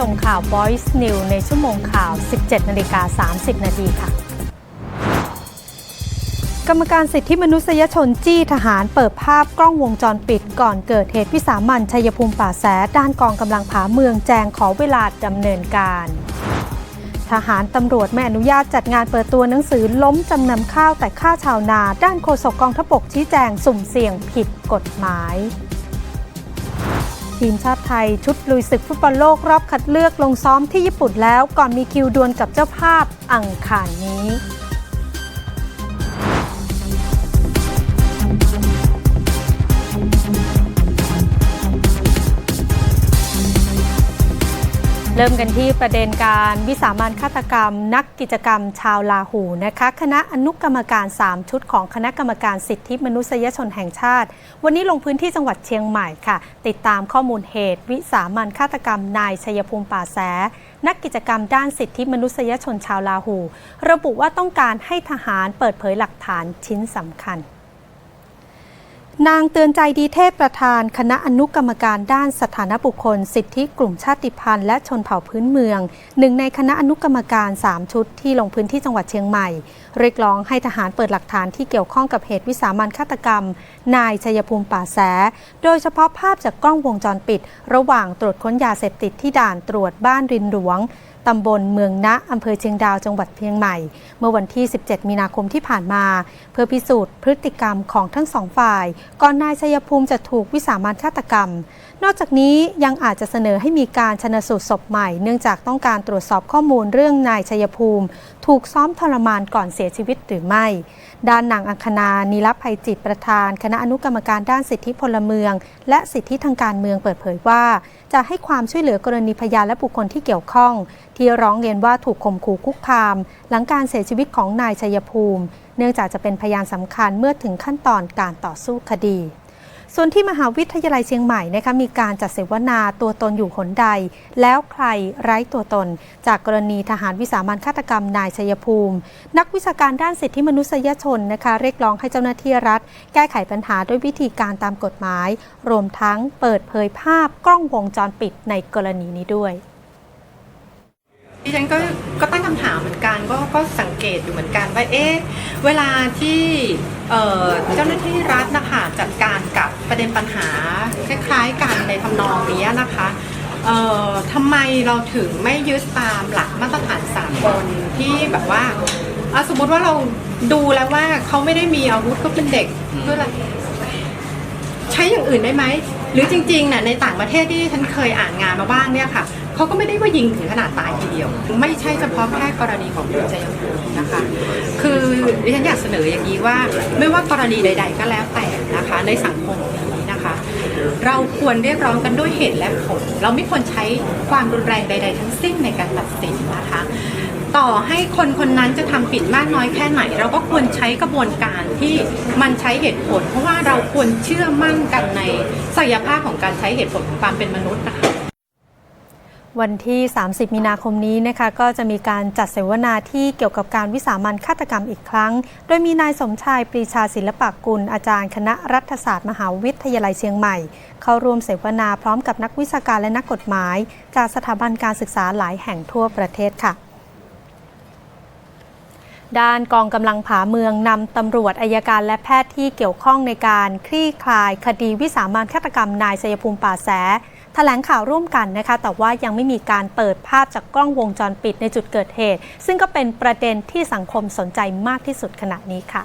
สวัสดีค่ะรับชมข่าว Voice New ในชั่วโมงข่าว 17นาฬิกา30 นาทีค่ะ กรรมการสิทธิมนุษยชนจี้ทหารเปิดภาพกล้องวงจรปิด ก่อนเกิดเหตุวิสามันชัยภูมิป่าแส ด้านกองกำลังผาเมืองแจงขอเวลาดำเนินการ ทหารตำรวจไม่อนุญาตจัดงานเปิดตัวหนังสือล้มจำนำข้าวแต่ค่าชาวนา ด้านโฆษกกองทพบกชี้แจงสุ่มเสี่ยงผิดกฎหมาย ทีมชาติไทย ชุดลุยศึกฟุตบอลโลกรอบคัดเลือกลงซ้อมที่ญี่ปุ่นแล้ว ก่อนมีคิวดวลกับเจ้าภาพอังคารนี้ เริ่มกันที่ประเด็นการวิสามันฆาตกรรม นักกิจกรรมชาวลาหูนะคะ คณะอนุกรรมการ 3 ชุดของคณะกรรมการสิทธิมนุษยชนแห่งชาติ วันนี้ลงพื้นที่จังหวัดเชียงใหม่ค่ะ ติดตามข้อมูลเหตุ วิสามันฆาตกรรมนายชัยภูมิป่าแส นักกิจกรรมด้านสิทธิมนุษยชนชาวลาหู ระบุว่าต้องการให้ทหารเปิดเผยหลักฐานชิ้นสำคัญ นางเตือนใจดีเทพประธานคณะอนุกรรมการด้านสถานบุคคล สิทธิกลุ่มชาติพันธุ์และชนเผ่าพื้นเมือง หนึ่งในคณะอนุกรรมการ 3 ชุดที่ลงพื้นที่จังหวัดเชียงใหม่ เรียกร้องให้ทหารเปิดหลักฐานที่เกี่ยวข้องกับเหตุวิสามันฆาตกรรม นายชัยภูมิป่าแส โดยเฉพาะภาพจากกล้องวงจรปิด ระหว่างตรวจค้นยาเสพติดที่ด่านตรวจบ้านรินหลวงตำบลเมืองนะอำเภอเชียงดาวจังหวัดเชียงใหม่ เมื่อวันที่ 17 มีนาคมที่ผ่านมา เพื่อพิสูจน์พฤติกรรมของทั้งสองฝ่าย ก่อนนายชัยภูมิจะถูกวิสามันฆาตกรรม นอกจากนี้ยังอาจจะเสนอให้มีการชนสูตรศพใหม่ เนื่องจากต้องการตรวจสอบข้อมูลเรื่องนายชัยภูมิ ถูกซ้อมทรมานก่อนเสียชีวิตหรือไม่ ด้านนางอังคณานีรภัยจิตประธาน คณะอนุกรรมการด้านสิทธิพลเมือง และสิทธิทางการเมืองเปิดเผยว่า จะให้ความช่วยเหลือกรณีพยานและบุคคลที่เกี่ยวข้อง ที่ร้องเรียนว่าถูกข่มขู่คุกคาม หลังการเสียชีวิตของนายชัยภูมิ เนื่องจากจะเป็นพยานสำคัญเมื่อถึงขั้นตอนการต่อสู้คดี ส่วนที่มหาวิทยาลัยเชียงใหม่นะคะมีการจัดเสวนาตัวตนอยู่หนใด แล้วใครไร้ตัวตน จากกรณีทหารวิสามันฆาตกรรมนายชัยภูมิ นักวิชาการด้านสิทธิมนุษยชนนะคะเรียกร้องให้เจ้าหน้าที่รัฐ แก้ไขปัญหาด้วยวิธีการตามกฎหมาย รวมทั้งเปิดเผยภาพกล้องวงจรปิดในกรณีนี้ด้วยดิฉันก็ก็ตั้งคำถามเหมือนกันก็ก็สังเกตอยู่เหมือนกันว่าเอ๊ะเวลาที่เจ้าหน้าที่รัฐนะคะจัดการกับ ประเด็นปัญหาคล้ายๆกันในทำนองนี้นะคะเอ่อทำไมเราถึงไม่ยึดตามหลักมาตรฐานสากลที่แบบว่าอะสมมติว่าเราดูแล้วว่าเขาไม่ได้มีอาวุธก็เป็นเด็กด้วยอะใช้อย่างอื่นได้ไหม หรือจริงๆน่ะในต่างประเทศที่ฉันเคยอ่านงานมาบ้างเนี่ยค่ะเขาก็ไม่ได้ว่ายิงถึงขนาดตายทีเดียว ไม่ใช่เฉพาะแค่กรณีของคุณชัยภูมินะคะ คือดิฉันอยากเสนออย่างนี้ว่า ไม่ว่ากรณีใด ๆ ก็แล้วแต่นะคะ ในสังคมนี้ เราควรเรียกร้องกันด้วยเหตุและผล เราไม่ควรใช้ความรุนแรงใด ๆ ทั้งสิ้นในการตัดสินนะคะ ต่อให้คนคนนั้นจะทำผิดมากน้อยแค่ไหน เราก็ควรใช้กระบวนการที่มันใช้เหตุผล เพราะว่าเราควรเชื่อมั่นกันในศักยภาพของการใช้เหตุผลของความเป็นมนุษย์นะคะ วันที่ 30 มีนาคมนี้นะคะ ก็จะมีการจัดเสวนาที่เกี่ยวกับการวิสามันฆาตกรรมอีกครั้ง โดยมีนายสมชายปรีชาศิลปกุล อาจารย์คณะรัฐศาสตร์มหาวิทยาลัยเชียงใหม่ เข้าร่วมเสวนาพร้อมกับนักวิชาการและนักกฎหมาย จากสถาบันการศึกษาหลายแห่งทั่วประเทศค่ะด้านกองกำลังผาเมืองนำตำรวจอายการและแพทย์ที่เกี่ยวข้องในการคลี่คลาย คดีวิสามันฆาตกรรมนายชัยภูมิป่าแส แถลงข่าวร่วมกันนะคะ แต่ว่ายังไม่มีการเปิดภาพจากกล้องวงจรปิดในจุดเกิดเหตุ ซึ่งก็เป็นประเด็นที่สังคมสนใจมากที่สุดขณะนี้ค่ะ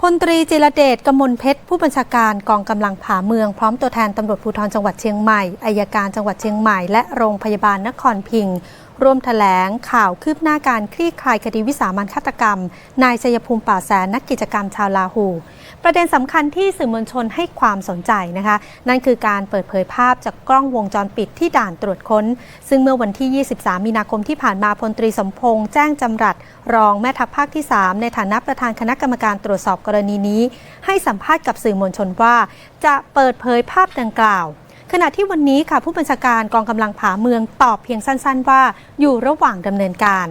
พลตรีจิรเดชกมลเพชร ผู้บัญชาการกองกำลังผาเมืองพร้อมตัวแทนตำรวจภูธรจังหวัดเชียงใหม่อายการจังหวัดเชียงใหม่และโรงพยาบาลนครพิงค์ ร่วมแถลงข่าวคืบหน้าการคลี่คลายคดีวิสามันฆาตกรรม นายชัยภูมิป่าแสนนักกิจกรรมชาวลาหู ประเด็นสำคัญที่สื่อมวลชนให้ความสนใจนะคะ นั่นคือการเปิดเผยภาพจากกล้องวงจรปิดที่ด่านตรวจค้น ซึ่งเมื่อวันที่ 23 มีนาคมที่ผ่านมาพลตรีสมพงษ์แจ้งจำรัดรองแม่ทัพภาคที่ 3 ในฐานะประธานคณะกรรมการตรวจสอบกรณีนี้ ให้สัมภาษณ์กับสื่อมวลชนว่า จะเปิดเผยภาพดังกล่าว ขณะที่วันนี้ค่ะผู้บัญชาการกองกำลังผาเมืองตอบเพียงสั้น ๆ ว่าอยู่ระหว่างดำเนินการ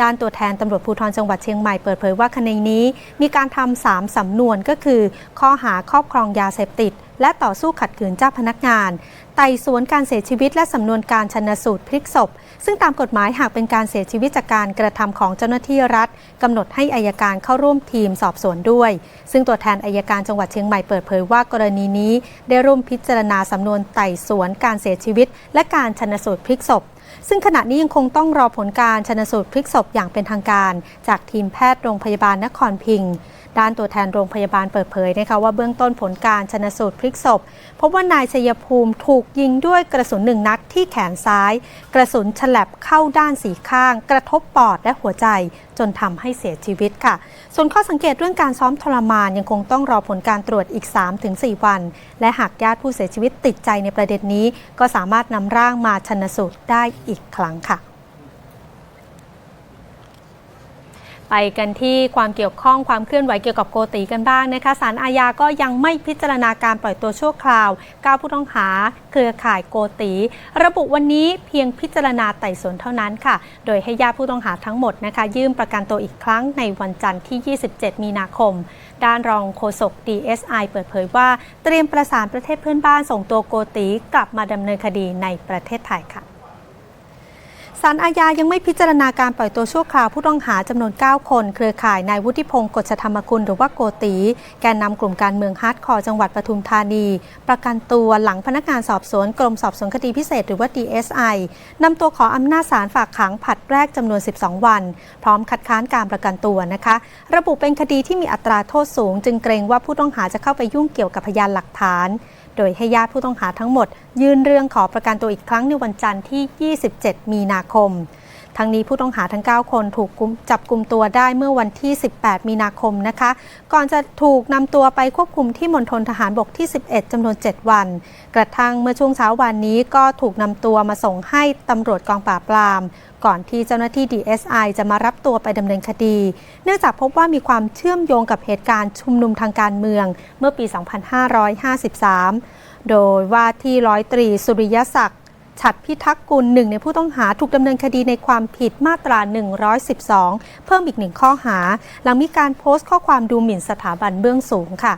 ด้านตัวแทนตำรวจภูธรจังหวัดเชียงใหม่เปิดเผยว่าคดีนี้ มีการทำสามสำนวนก็คือ ข้อหาครอบครองยาเสพติด และต่อสู้ขัดขืนเจ้าพนักงาน ไต่สวนการเสียชีวิตและสำนวนการชนสูตรพลิกศพ ซึ่งตามกฎหมายหากเป็นการเสียชีวิตจากการกระทำของเจ้าหน้าที่รัฐกำหนดให้อายการเข้าร่วมทีมสอบสวนด้วย ซึ่งตัวแทนอายการจังหวัดเชียงใหม่เปิดเผยว่ากรณีนี้ ได้ร่วมพิจารณาสำนวนไต่สวนการเสียชีวิต และการชนสูตรพลิกศพ ซึ่งขณะนี้ยังคงต้องรอผลการชนสูตรพลิกศพอย่างเป็นทางการ จากทีมแพทย์โรงพยาบาลนครพิงค์ด้านตัวแทนโรงพยาบาลเปิดเผยนะคะว่าเบื้องต้นผลการชนสูตรพลิกศพพบว่านายชัยภูมิถูกยิงด้วยกระสุนหนึ่งนัดที่แขนซ้าย กระสุนฉลับเข้าด้านสีข้าง กระทบปอดและหัวใจ จนทำให้เสียชีวิตค่ะ ส่วนข้อสังเกตเรื่องการซ้อมทรมานยังคงต้องรอผลการตรวจอีก 3-4 วัน และหากญาติผู้เสียชีวิตติดใจในประเด็นนี้ ก็สามารถนำร่างมาชนสูตรได้อีกครั้งค่ะ ไปกันที่ความเกี่ยวข้องความเคลื่อนไหวเกี่ยวกับโกตีกันบ้างนะคะศาลอาญาก็ยังไม่พิจารณาการปล่อยตัวชั่วคราว9ผู้ต้องหา เครือข่ายโกตีระบุวันนี้เพียงพิจารณาไต่สวนเท่านั้นค่ะ โดยให้ญาติผู้ต้องหาทั้งหมดนะคะยื่นประกันตัวอีกครั้งในวันจันทร์ที่ 27 มีนาคม ด้านรองโฆษก DSI เปิดเผยว่า เตรียมประสานประเทศเพื่อนบ้านส่งตัวโกตีกลับมาดำเนินคดีในประเทศไทยค่ะ ศาลอาญายังไม่พิจารณาการปล่อยตัวชั่วคราวผู้ต้องหาจำนวน 9 คน เครือข่ายนายวุฒิพงศ์กฎชธรรมคุณหรือว่าโกตี แกนนำกลุ่มการเมืองฮาร์ดคอร์จังหวัดปทุมธานี ประกันตัวหลังพนักงานสอบสวนกรมสอบสวนคดีพิเศษหรือว่า DSI นำตัวขออำนาจศาลฝากขังผัดแรกจำนวน 12 วัน พร้อมคัดค้านการประกันตัวนะคะ ระบุเป็นคดีที่มีอัตราโทษสูง จึงเกรงว่าผู้ต้องหาจะเข้าไปยุ่งเกี่ยวกับพยานหลักฐาน โดยให้ญาติผู้ต้องหาทั้งหมด ยื่นเรื่องขอประกันตัวอีกครั้งในวันจันทร์ที่ 27 มีนาคม ทั้งนี้ผู้ต้องหาทั้ง 9 คนถูกจับกลุ่มตัวได้เมื่อวันที่ 18 มีนาคมนะคะ ก่อนจะถูกนำตัวไปควบคุมที่มณฑลทหารบกที่ 11จำนวน 7 วัน กระทั่งเมื่อช่วงเช้าวันนี้ก็ถูกนำตัวมาส่งให้ตำรวจกองปราบปราม ก่อนที่เจ้าหน้าที่ DSI จะมารับตัวไปดำเนินคดี เนื่องจากพบว่ามีความเชื่อมโยงกับเหตุการณ์ชุมนุมทางการเมือง เมื่อปี 2553 โดยว่าที่ร้อยตรีสุริยศักดิ์ ฉัดพิทักษ์กุลหนึ่งในผู้ต้องหาถูกดำเนินคดีในความผิดมาตรา 112 เพิ่มอีกหนึ่งข้อหา หลังมีการโพสต์ข้อความดูหมิ่นสถาบันเบื้องสูงค่ะ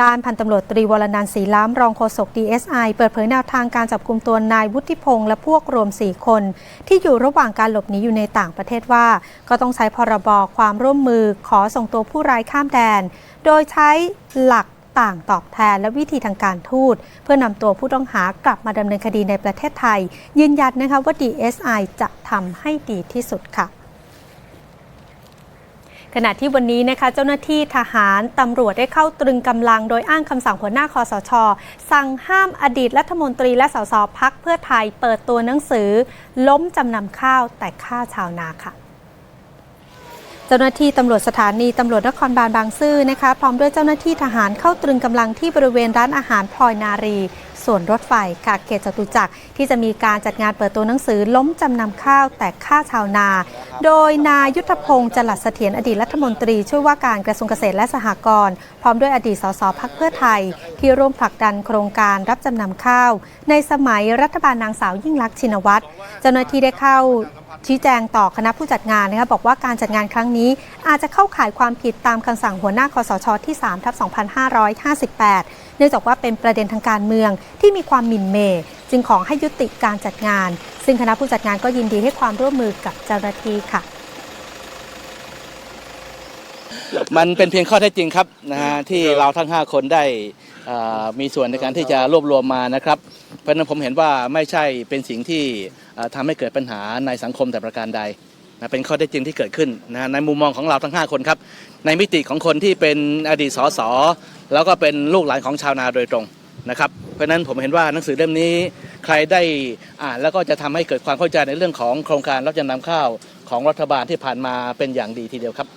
ด้านพันตำรวจตรีวรนันท์ศรีล้ำรองโฆษก DSI เปิดเผยแนวทางการจับกลุ่มตัวนายวุฒิพงษ์และพวกรวม 4 คน ที่อยู่ระหว่างการหลบหนีอยู่ในต่างประเทศว่า ก็ต้องใช้พรบความร่วมมือขอส่งตัวผู้ร้ายข้ามแดน โดยใช้หลัก ต่างตอบแทนและวิธีทางการทูต เพื่อนำตัวผู้ต้องหากลับมาดำเนินคดีในประเทศไทย ยืนยันนะคะว่า DSI จะทำให้ดีที่สุดค่ะขณะที่วันนี้นะคะเจ้าหน้าที่ทหารตำรวจได้เข้าตรึงกำลังโดยอ้างคำสั่งหัวหน้าคอสช สั่งห้ามอดีตรัฐมนตรีและสสพักเพื่อไทยเปิดตัวหนังสือ ล้มจำนำข้าวแต่ฆ่าชาวนาค่ะ จ้าหน้าที่ตำรวจสถานีตำรวจนครบาลบางซื่อนะคะพร้อมด้วยเจ้าหน้าที่ทหารเข้าตรึงกำลังที่บริเวณร้านอาหารพลอยนารีส่วนรถไฟค่ะเขตจตุจักรที่จะมีการจัดงานเปิดตัวหนังสือล้มจำนำข้าวแต่ฆ่าชาวนา โดยนายยุทธพงศ์จลัดเสถียรอดีตรัฐมนตรี ช่วยว่าการกระทรวงเกษตรและสหกรณ์พร้อมด้วยอดีตสสพักเพื่อไทย ที่ร่วมผลักดันโครงการรับจำนำข้าว ในสมัยรัฐบาลนางสาวยิ่งลักษณ์ชินวัตรเจ้าหน้าที่ได้เข้า ชี้แจงต่อคณะผู้จัดงานนะคะบอกว่าการจัดงานครั้งนี้ อาจจะเข้าข่ายความผิดตามคำสั่งหัวหน้าคอสชที่3ทับ2558 เนื่องจากว่าเป็นประเด็นทางการเมืองที่มีความหมิ่นเหม่จึงขอให้ยุติการจัดงาน ซึ่งคณะผู้จัดงานก็ยินดีให้ความร่วมมือกับเจ้าหน้าที่ค่ะมันเป็นเพียงข้อเท็จจริงครับนะฮะที่เราทั้ง 5 คนได้มีส่วนในการที่จะรวบรวมมานะครับ เพราะนั้นผมเห็นว่าไม่ใช่เป็นสิ่งที่เอ่อทำให้เกิดปัญหาในสังคมแต่ประการใดนะเป็นข้อเท็จริงที่เกิดขึ้นนะในมุมมองของเราทั้ง 5 คนครับ ในมิติของคนที่เป็นอดีตสสแล้วก็เป็นลูกหลานของชาวนาโดยตรงนะครับเพราะนั้นผมเห็นว่าหนังสือเล่มนี้ใครได้อ่านแล้วก็จะทำให้เกิดความเข้าใจในเรื่องของโครงการรับจำนำข้าวของรัฐบาลที่ผ่านมาเป็นอย่างดีทีเดียวครับ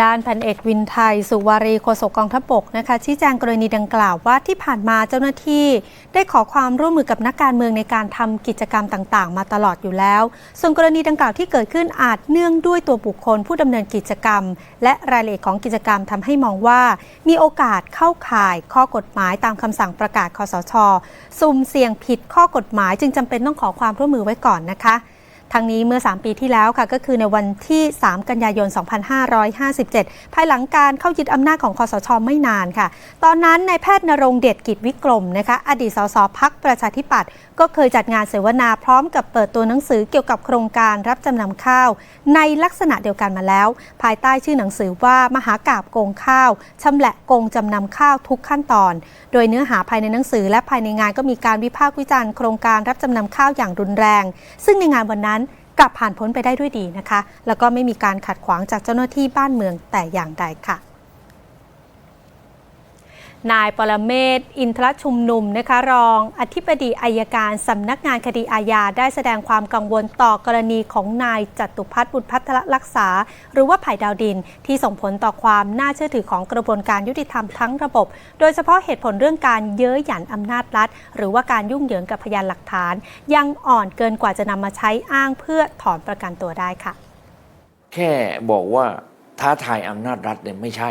ด้านพันเอกวินไทย สุวารีโฆษกกองทัพบกนะคะชี้แจงกรณีดังกล่าวว่าที่ผ่านมาเจ้าหน้าที่ ได้ขอความร่วมมือกับนักการเมืองในการทำกิจกรรมต่าง ๆ มาตลอดอยู่แล้ว ส่วนกรณีดังกล่าวที่เกิดขึ้นอาจเนื่องด้วยตัวบุคคลผู้ดำเนินกิจกรรม และรายละเอียดของกิจกรรมทำให้มองว่า มีโอกาสเข้าข่ายข้อกฎหมายตามคำสั่งประกาศคอสช สุ่มเสี่ยงผิดข้อกฎหมายจึงจำเป็นต้องขอความร่วมมือไว้ก่อนนะคะ ทั้งนี้เมื่อ 3 ปีที่แล้วค่ะก็คือในวันที่ 3 กันยายน 2557 ภายหลังการเข้ายึดอำนาจของคอสชไม่นานค่ะ ตอนนั้นนายแพทย์นรงเดชกิจวิกรมนะคะอดีตสสพักประชาธิปัตย์ก็เคยจัดงานเสวนาพร้อมกับเปิดตัวหนังสือเกี่ยวกับโครงการรับจำนำข้าว ในลักษณะเดียวกันมาแล้ว ภายใต้ชื่อหนังสือว่ามหากาบโกงข้าวชำแหละโกงจำนำข้าวทุกขั้นตอน โดยเนื้อหาภายในหนังสือและภายในงานก็มีการวิพากษ์วิจารณ์โครงการรับจำนำข้าวอย่างรุนแรง ซึ่งในงานวันนั้น กลับผ่านพ้นไปได้ด้วยดีนะคะ แล้วก็ไม่มีการขัดขวางจากเจ้าหน้าที่บ้านเมืองแต่อย่างใดค่ะ นายปรเมศอินทรชุมนุมนะคะรอง อธิบดีอายการสำนักงานคดีอาญาได้แสดงความกังวลต่อกรณีของนายจตุพัฒน์บุญพัฒนรักษา หรือว่าไผ่ดาวดิน ที่ส่งผลต่อความน่าเชื่อถือของกระบวนการยุติธรรมทั้งระบบ โดยเฉพาะเหตุผลเรื่องการเย้ยหยันอำนาจรัฐ หรือว่าการยุ่งเหยิงกับพยานหลักฐาน ยังอ่อนเกินกว่าจะนำมาใช้อ้างเพื่อถอนประกันตัวได้ค่ะ แค่บอกว่าท้าทายอำนาจรัฐเนี่ยไม่ใช่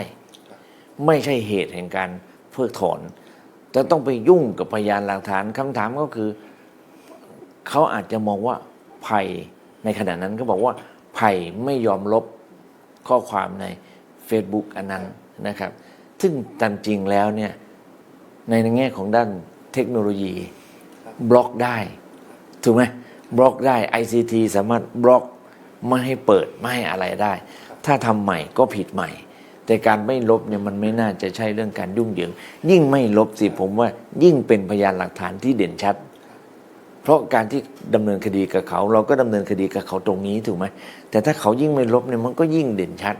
ไม่ใช่เหตุแห่งการ เพิกถอนแต่ต้องไปยุ่งกับพยานหลักฐานคำถามก็คือ เขาอาจจะมองว่าไผ่ในขณะนั้นก็บอกว่าไผ่ไม่ยอมลบข้อความใน Facebook อันนั้นนะครับ ซึ่งตามจริงแล้วเนี่ยในแง่ของด้านเทคโนโลยีบล็อกได้ ถูกไหมบล็อกได้ ICT สามารถบล็อกไม่ให้เปิดไม่ให้อะไรได้ ถ้าทำใหม่ก็ผิดใหม่ แต่การไม่ลบเนี่ยมันไม่น่าจะใช่เรื่องการยุ่งเหยิง ยิ่งไม่ลบสิผมว่ายิ่งเป็นพยานหลักฐานที่เด่นชัด เพราะการที่ดำเนินคดีกับเขา เราก็ดำเนินคดีกับเขาตรงนี้ถูกไหมแต่ถ้าเขายิ่งไม่ลบเนี่ยมันก็ยิ่งเด่นชัด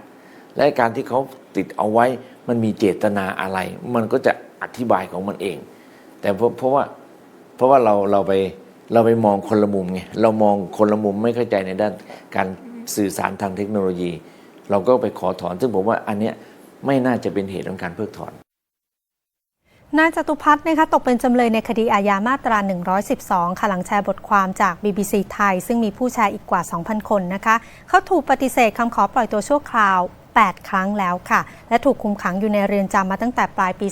และการที่เขาติดเอาไว้มันมีเจตนาอะไร มันก็จะอธิบายของมันเอง แต่เพราะเพราะว่าเพราะว่าเราเราไปเราไปมองคนละมุมไงเรามองคนละมุมไม่เข้าใจในด้านการสื่อสารทางเทคโนโลยี เราก็ไปขอถอน ซึ่งผมว่าอันเนี้ยไม่น่าจะเป็นเหตุของการเพิกถอนนายจตุพัฒน์นะคะตกเป็นจำเลยในคดีอาญามาตรา 112 ค่ะหลังแชร์บทความจาก BBC ไทย ซึ่งมีผู้แชร์อีกกว่า 2,000 คนนะคะ เขาถูกปฏิเสธคำขอปล่อยตัวชั่วคราว 8 ครั้งแล้วค่ะ และถูกคุมขังอยู่ในเรือนจำมาตั้งแต่ปลายปี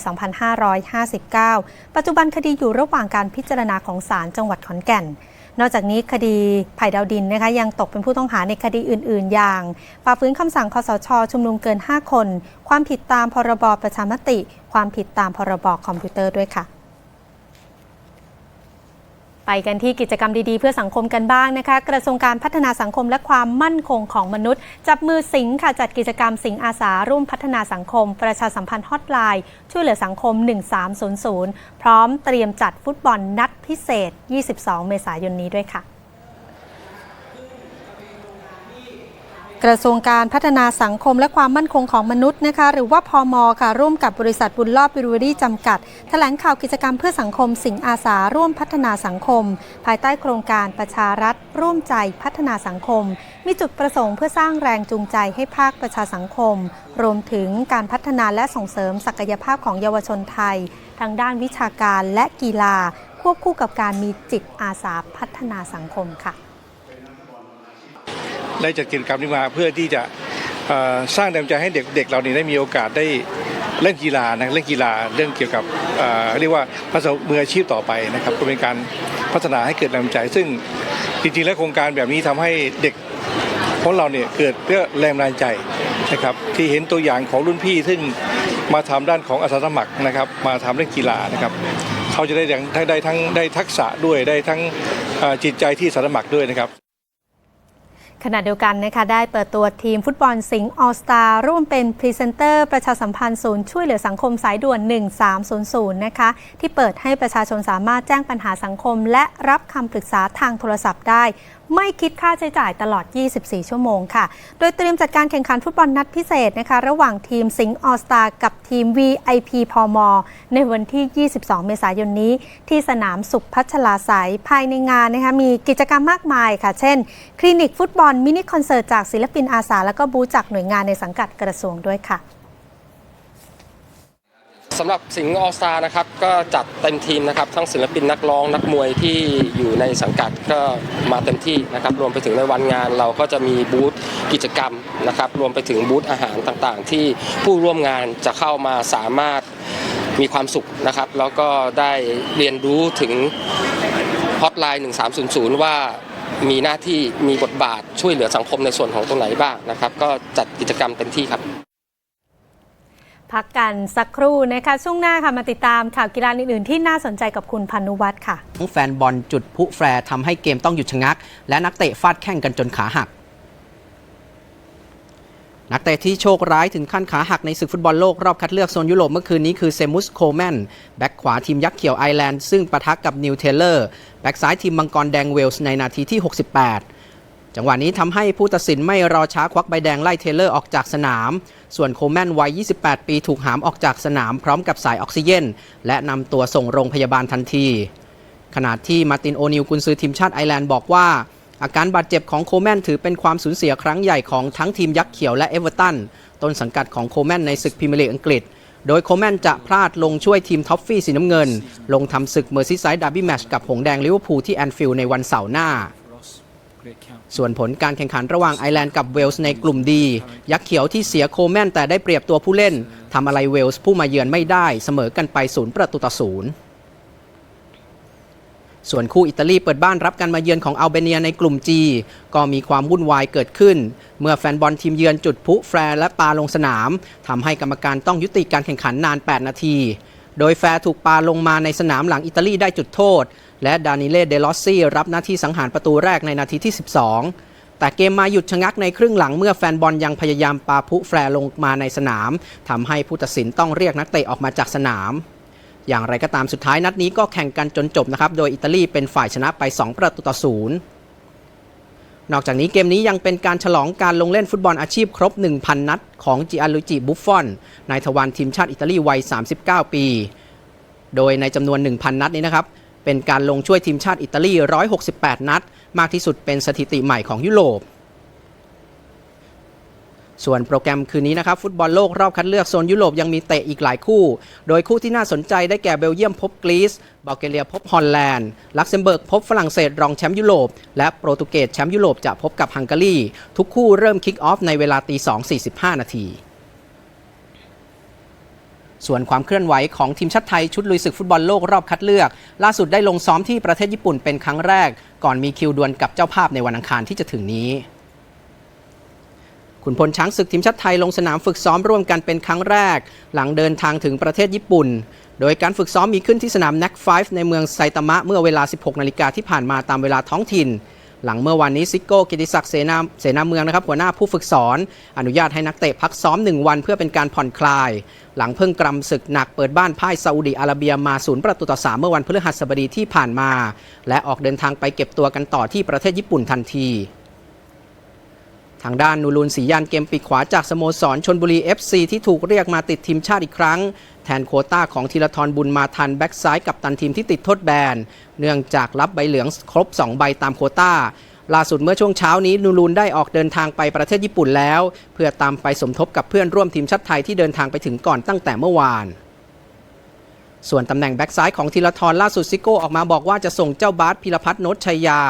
2559 ปัจจุบันคดีอยู่ระหว่างการพิจารณาของศาลจังหวัดขอนแก่น นอกจากนี้คดีไผ่ดาวดินนะคะยังตกเป็นผู้ต้องหาในคดีอื่น ๆ อย่างฝ่าฝืนคำสั่งคอสช ชุมนุมเกิน 5 คน ความผิดตามพรบประชามติ ความผิดตามพรบคอมพิวเตอร์ด้วยค่ะ ไปกันที่กิจกรรมดีๆ เพื่อสังคมกันบ้างนะคะ กระทรวงการพัฒนาสังคมและความมั่นคงของมนุษย์ จับมือสิงค่ะ จัดกิจกรรมสิงอาสาร่วมพัฒนาสังคม ประชาสัมพันธ์ฮอตไลน์ ช่วยเหลือสังคม 1300 พร้อมเตรียมจัดฟุตบอลนัดพิเศษ 22 เมษายนนี้ด้วยค่ะ กระทรวงการพัฒนาสังคมและความมั่นคงของมนุษย์นะคะ หรือว่าพอมค่ะ ร่วมกับบริษัทบุญรอบบิรูรี่จำกัด แถลงข่าวกิจกรรมเพื่อสังคมสิงอาสาร่วมพัฒนาสังคม ภายใต้โครงการประชารัฐ ร่วมใจพัฒนาสังคม มีจุดประสงค์เพื่อสร้างแรงจูงใจให้ภาคประชาสังคม รวมถึงการพัฒนาและส่งเสริมศักยภาพของเยาวชนไทย ทางด้านวิชาการและกีฬา ควบคู่กับการมีจิตอาสาพัฒนาสังคมค่ะ ได้จัดกิจกรรมนี้มาเพื่อที่จะสร้างแรงใจให้เด็กเด็กเราเนี่ยได้มีโอกาสได้เล่นกีฬานะเล่นกีฬาเรื่องเกี่ยวกับเรียกว่าพัฒนามืออาชีพต่อไปนะครับก็เป็นการพัฒนาให้เกิดแรงใจ ซึ่งจริงๆแล้วโครงการแบบนี้ทำให้เด็กของเราเนี่ยเกิดเพื่อแรงบันดาลใจนะครับที่เห็นตัวอย่างของรุ่นพี่ซึ่งมาทำด้านของอาสาสมัครนะครับมาทำเรื่องกีฬานะครับเขาจะได้อย่างได้ทั้งได้ทักษะด้วยได้ทั้งจิตใจที่อาสาสมัครด้วยนะครับ ขณะเดียวกันนะคะได้เปิดตัวทีมฟุตบอลสิงห์ออสตาร่วมเป็นพรีเซนเตอร์ประชาสัมพันธ์ศูนย์ช่วยเหลือสังคมสายด่วน 1300 นะคะ ที่เปิดให้ประชาชนสามารถแจ้งปัญหาสังคม และรับคำปรึกษาทางโทรศัพท์ได้ ไม่คิดค่าใช้จ่ายตลอด 24 ชั่วโมงค่ะ โดยเตรียมจัดการแข่งขันฟุตบอลนัดพิเศษนะคะ ระหว่างทีมสิงห์ออสตากับทีม VIP พอมในวันที่ 22 เมษายนนี้ ที่สนามสุขพัชลาสายภายในงานนะคะมีกิจกรรมมากมายค่ะ เช่น คลินิกฟุตบอลมินิคอนเสิร์ตจากศิลปินอาสา และก็บูจากหน่วยงานในสังกัดกระทรวงด้วยค่ะ สำหรับสิงห์ออสตานะครับก็จัดเต็มทีมนะครับทั้งศิลปินนักร้องนักมวยที่อยู่ในสังกัดก็มาเต็มที่นะครับรวมไปถึงในวันงานเราก็จะมีบูธกิจกรรมนะครับรวมไปถึงบูธอาหารต่างๆ ที่ผู้ร่วมงานจะเข้ามาสามารถมีความสุขนะครับ แล้วก็ได้เรียนรู้ถึงฮอตไลน์ 1300 ว่ามีหน้าที่มีบทบาทช่วยเหลือสังคมในส่วนของตรงไหนบ้างนะครับ ก็จัดกิจกรรมเต็มที่ครับ พักกันสักครู่นะคะช่วงหน้าค่ะมาติดตามข่าวกีฬาอื่น ๆ ที่น่าสนใจกับคุณพานุวัฒน์ค่ะทั้งแฟนบอลจุดพุแฟร์ทำให้เกมต้องหยุดชะงัก และนักเตะฟาดแข่งกันจนขาหักนักเตะที่โชคร้ายถึงขั้นขาหักในศึกฟุตบอลโลกรอบคัดเลือกโซนยุโรปเมื่อคืนนี้คือเซมุสโคแมนแบ็กขวาทีมยักษ์เขียวไอร์แลนด์ซึ่งปะทะกับนิวเทเลอร์แบ็กซ้ายทีมมังกรแดงเวลส์ในนาทีที่ 68 จังหวะนี้ทำให้ผู้ตัดสินไม่รอช้าควักใบแดงไล่เทเลอร์ออกจากสนาม ส่วนโคแมนวัย 28 ปีถูกหามออกจากสนามพร้อมกับสายออกซิเจนและนำตัวส่งโรงพยาบาลทันที ขณะที่มาร์ตินโอนิลกุนซือทีมชาติไอร์แลนด์บอกว่า อาการบาดเจ็บของโคแมนถือเป็นความสูญเสียครั้งใหญ่ของทั้งทีมยักษ์เขียวและเอเวอร์ตันต้นสังกัดของโคแมนในศึกพรีเมียร์ลีกอังกฤษ โดยโคแมนจะพลาดลงช่วยทีมท็อฟฟี่สีน้ำเงิน ลงทำศึกเมอร์ซีไซด์ดาร์บี้แมชกับหงแดงลิเวอร์พูลที่แอนฟิลด์ในวันเสาร์หน้า ส่วนผลการแข่งขันระหว่างไอร์แลนด์กับเวลส์ในกลุ่มดี ยักษ์เขียวที่เสียโคแมนแต่ได้เปรียบตัวผู้เล่นทำอะไรเวลส์ผู้มาเยือนไม่ได้เสมอกันไปศูนย์ประตูต่อศูนย์ส่วนคู่อิตาลีเปิดบ้านรับการมาเยือนของอัลเบเนียในกลุ่ม G ก็มีความวุ่นวายเกิดขึ้น เมื่อแฟนบอลทีมเยือนจุดพุแฟร์และปาลงสนามทำให้กรรมการต้องยุติการแข่งขันนาน 8 นาที โดยแฟร์ถูกปาลงมาในสนามหลังอิตาลีได้จุดโทษ และดานิเล่เดลอสซี่รับหน้าที่สังหารประตูแรกในนาทีที่ 12 แต่เกมมาหยุดชะงักในครึ่งหลังเมื่อแฟนบอลยังพยายามปาพุแฟร์ลงมาในสนามทำให้ผู้ตัดสินต้องเรียกนักเตะออกมาจากสนาม อย่างไรก็ตามสุดท้ายนัดนี้ก็แข่งกันจนจบนะครับโดยอิตาลีเป็นฝ่ายชนะไป 2 ประตูต่อศูนย์นอกจากนี้เกมนี้ยังเป็นการฉลองการลงเล่นฟุตบอลอาชีพครบ 1,000 นัด ของจิอาลุจิบุฟฟอนนายทวารทีมชาติอิตาลีวัย 39 ปี โดยในจำนวน 1,000 นัดนี้นะครับ เป็นการลงช่วยทีมชาติอิตาลี 168 นัด มากที่สุดเป็นสถิติใหม่ของยุโรป ส่วนโปรแกรมคืนนี้นะครับ ฟุตบอลโลกรอบคัดเลือกโซนยุโรปยังมีเตะอีกหลายคู่ โดยคู่ที่น่าสนใจได้แก่เบลเยียมพบกรีซบัลแกเรียพบฮอลแลนด์ ลักเซมเบิร์กพบฝรั่งเศสรองแชมป์ยุโรป และโปรตุเกสแชมป์ยุโรปจะพบกับฮังการี ทุกคู่เริ่มคิกออฟในเวลาตี2.45 นาที ส่วนความเคลื่อนไหวของทีมชาติไทยชุดลุยศึกฟุตบอลโลกรอบคัดเลือก ล่าสุดได้ลงซ้อมที่ประเทศญี่ปุ่นเป็นครั้งแรก ก่อนมีคิวดวลกับเจ้าภาพในวันอังคารที่จะถึงนี้ขุนพลช้างศึกทีมชาติไทยลงสนามฝึกซ้อมร่วมกันเป็นครั้งแรก หลังเดินทางถึงประเทศญี่ปุ่น โดยการฝึกซ้อมมีขึ้นที่สนาม NAC 5ในเมืองไซตามะเมื่อเวลา 16 นาฬิกาที่ผ่านมาตามเวลาท้องถิ่น หลังเมื่อวานนี้ซิโก้กิติศักดิ์เสนาเสนาเมืองนะครับหัวหน้าผู้ฝึกสอน อนุญาตให้นักเตะพักซ้อม 1 วันเพื่อเป็นการผ่อนคลาย หลังเพิ่งกรำศึกหนักเปิดบ้านพ่ายซาอุดิอาระเบียมาศูนย์ประตูต่อสามเมื่อวันพฤหัสบดีที่ผ่านมา และออกเดินทางไปเก็บตัวกันต่อที่ประเทศญี่ปุ่นทันทีทางด้านนูรุนศรียันเกมปีกขวาจากสโมสรชนบุรี FC ที่ถูกเรียกมาติดทีมชาติอีกครั้ง ทนโคต้าของธีรทรบุญมาทันแบ็กซ้ายกับตันทีมที่ติดโทษแบน เนื่องจากรับใบเหลืองครบ 2 ใบตามโคต้า ล่าสุดเมื่อช่วงเช้านี้นูรุนได้ออกเดินทางไปประเทศญี่ปุ่นแล้ว เพื่อตามไปสมทบกับเพื่อนร่วมทีมชาติไทยที่เดินทางไปถึงก่อนตั้งแต่เมื่อวาน ส่วนตำแหน่งแบ็กซ้ายของธีรทรล่าสุดซิโก้ออกมาบอกว่าจะส่งเจ้าบาสพิรพัฒน์นชชัยยา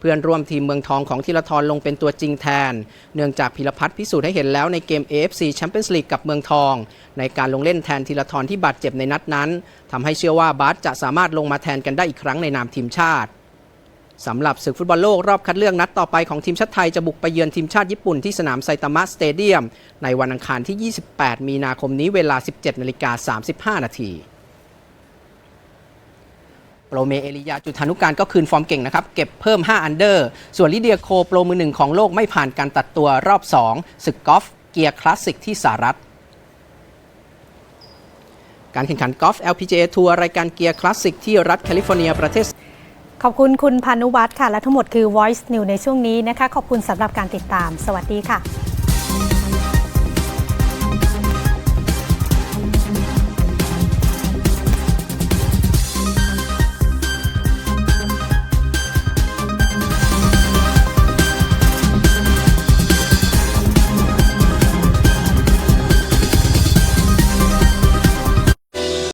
เพื่อนร่วมทีมเมืองทองของธีรทรลงเป็นตัวจริงแทน เนื่องจากพิรพัฒน์พิสูจน์ให้เห็นแล้วในเกม AFC Champions League กับเมืองทอง ในการลงเล่นแทนธีรทรที่บาดเจ็บในนัดนั้นทำให้เชื่อว่าบาสจะสามารถลงมาแทนกันได้อีกครั้งในนามทีมชาติสำหรับศึกฟุตบอลโลกรอบคัดเลือกนัดต่อไปของทีมชาติไทยจะบุกไปเยือนทีมชาติญี่ปุ่นที่สนามไซตามะสเตเดียมในวันอังคารที่ 28 มีนาคมนี้เวลา 17นาฬิกา35นาที โปรเมเอลิยาจุธานุการก็คืนฟอร์มเก่งนะครับ เก็บเพิ่ม 5 อันเดอร์ ส่วนลิเดียโคโปรมือหนึ่งของโลกไม่ผ่านการตัดตัวรอบ 2 ศึกกอล์ฟเกียร์คลาสสิกที่สหรัฐ การแข่งขันกอล์ฟ LPGA ทัวร์รายการเกียร์คลาสสิกที่รัฐแคลิฟอร์เนียประเทศ ขอบคุณคุณพานุวัฒน์ค่ะ และทั้งหมดคือ Voice New ในช่วงนี้นะคะ ขอบคุณสำหรับการติดตาม สวัสดีค่ะ